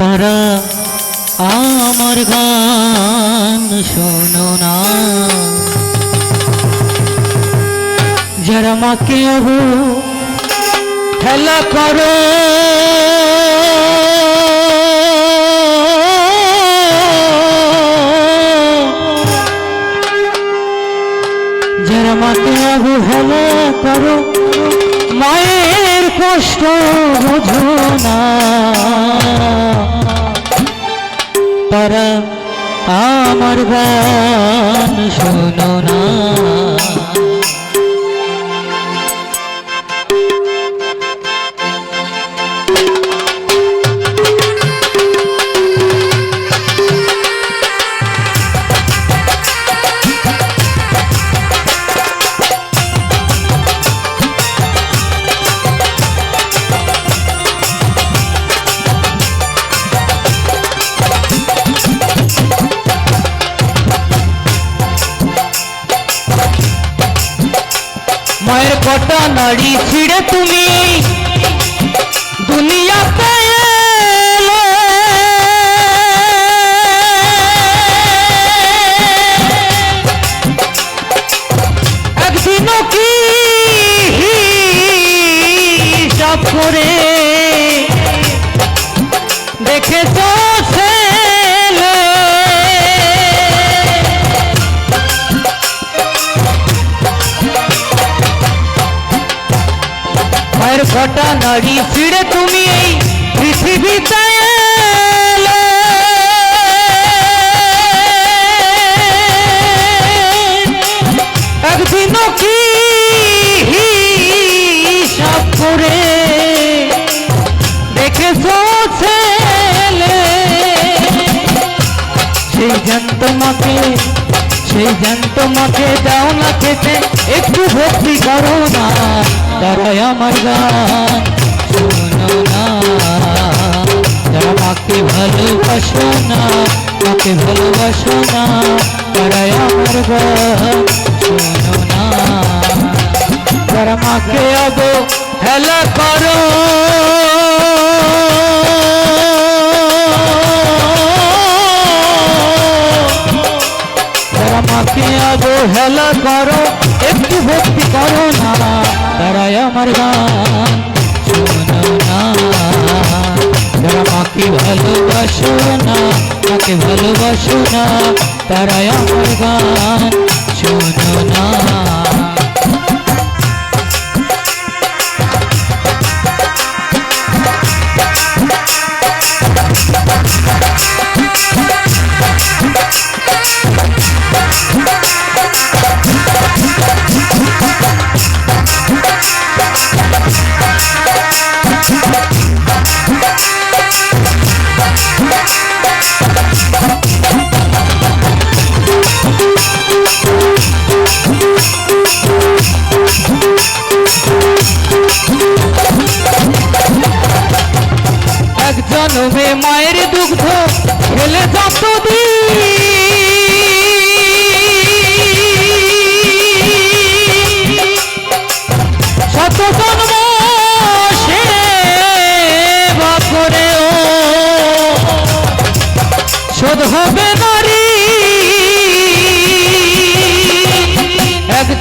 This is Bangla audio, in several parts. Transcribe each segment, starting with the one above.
তারা আমার গান শোনো না। যারা মাকে অবু খেলা করো, যারা মাকে অবহেলা করো, মায়ের কষ্ট বোঝো না। তারা আমার গান শোনো না। নাড়ি ছিঁড়ে তুমি দুনিয়াতে। একদিনও কি হিসাব করে দেখেছ মায়ের ফটা নাড়ি ছিঁড়ে তুমি এই পৃথিবীতে তোমাকে সেই জ্ঞান তোমাকে দাও না খেতে, একটু ভক্তি করো না তারাই আমার গান, শোনো না যারা মাকে ভালোবাসো না, মাকে ভালোবাসো না তারাই আমার গান, শোনো না, যারা মাকে অবো হেলা করো অবহেলা করো একটু ভক্তি করো না তারাই আমার গান শোনো না যারা মাকে ভালোবাসো না মাকে ভালোবাসো না তারাই আমার গান শোনো না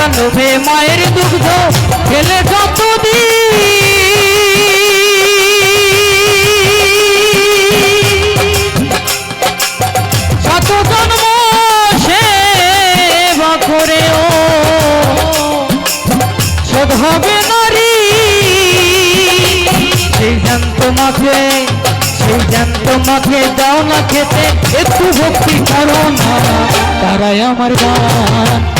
জন্মে মায়ের দুগ্ধ, খেলে যত শত জন্ম সেবা করেও, শোধ হবে নারী। সেই জ্ঞান তোমাকে সেই জ্ঞান তোমাকে দাও না খেতে, একটু ভক্তি করো না, তারাই আমার গান।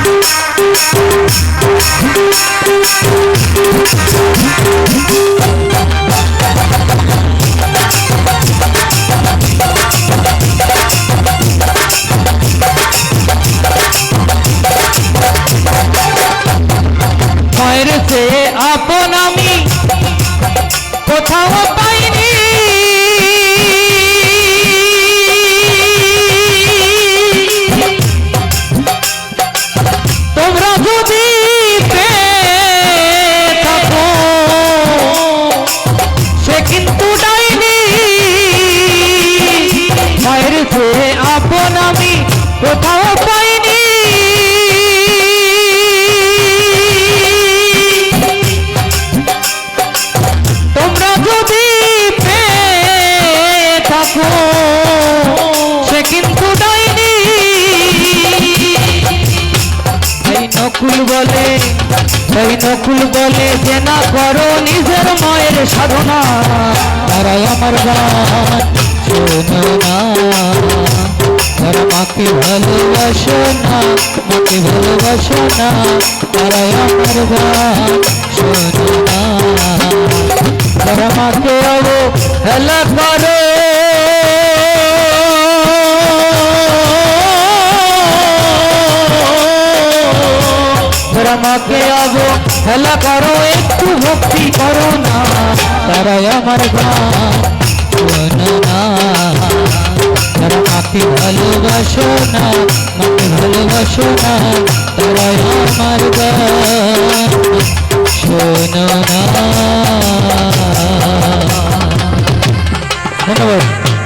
Thank you. কোথাও পাইনি। তোমরা যদি থাকো, সে কিন্তু ডাইনি। এই নকুল বলে ওই নকুল বলে যে না করো নিজের মায়ের সাধনা, তারাই আমার গান না। তারা মাকে ভালোবাসো না মাকে ভালোবাসো না তারাই আমার গান শোনো না তারা মাকে অবহেলা করে তারা মাকে অবহেলা করো একটু ভক্তি করো না তারাই আমার গান শোনো না তারা মাকে ভালোবাসো না মাকে ভালোবাসো না তারা আমার শোনো না। ধন্যবাদ।